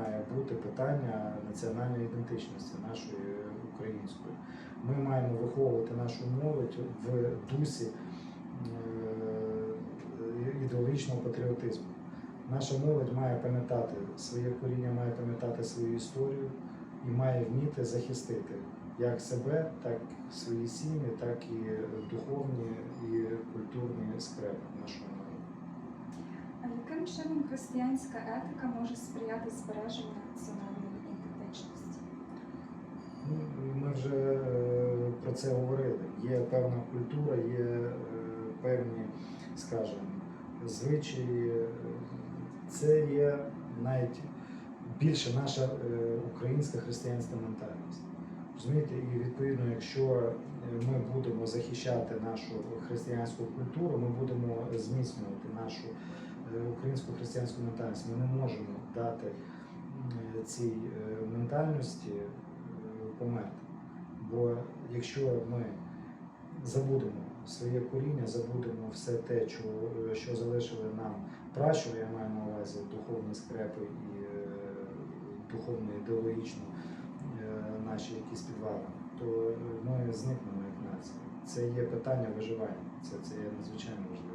має бути питання національної ідентичності нашої української. Ми маємо виховувати нашу молодь в дусі е, ідеологічного патріотизму. Наша молодь має пам'ятати своє коріння, має пам'ятати свою історію і має вміти захистити як себе, так і свої сім'ї, так і духовні і культурні. А яким чином християнська етика може сприяти збереженню національної ідентичності? Ну, Ми вже е, про це говорили. Є певна культура, є е, певні, скажімо, звичаї. Це є навіть більше наша е, українська християнська ментальність. Розумієте, і відповідно, якщо ми будемо захищати нашу християнську культуру, ми будемо зміцнювати нашу українську християнську ментальність. Ми не можемо дати цій е, ментальності е, померти. Бо якщо ми забудемо своє коріння, забудемо все те, що, залишили нам пращури, я маю на увазі духовні скрепи і е, духовно ідеологічно е, наші якісь підвали, то ми зникнемо як нація. Це є питання виживання. Це, це є надзвичайно важливо.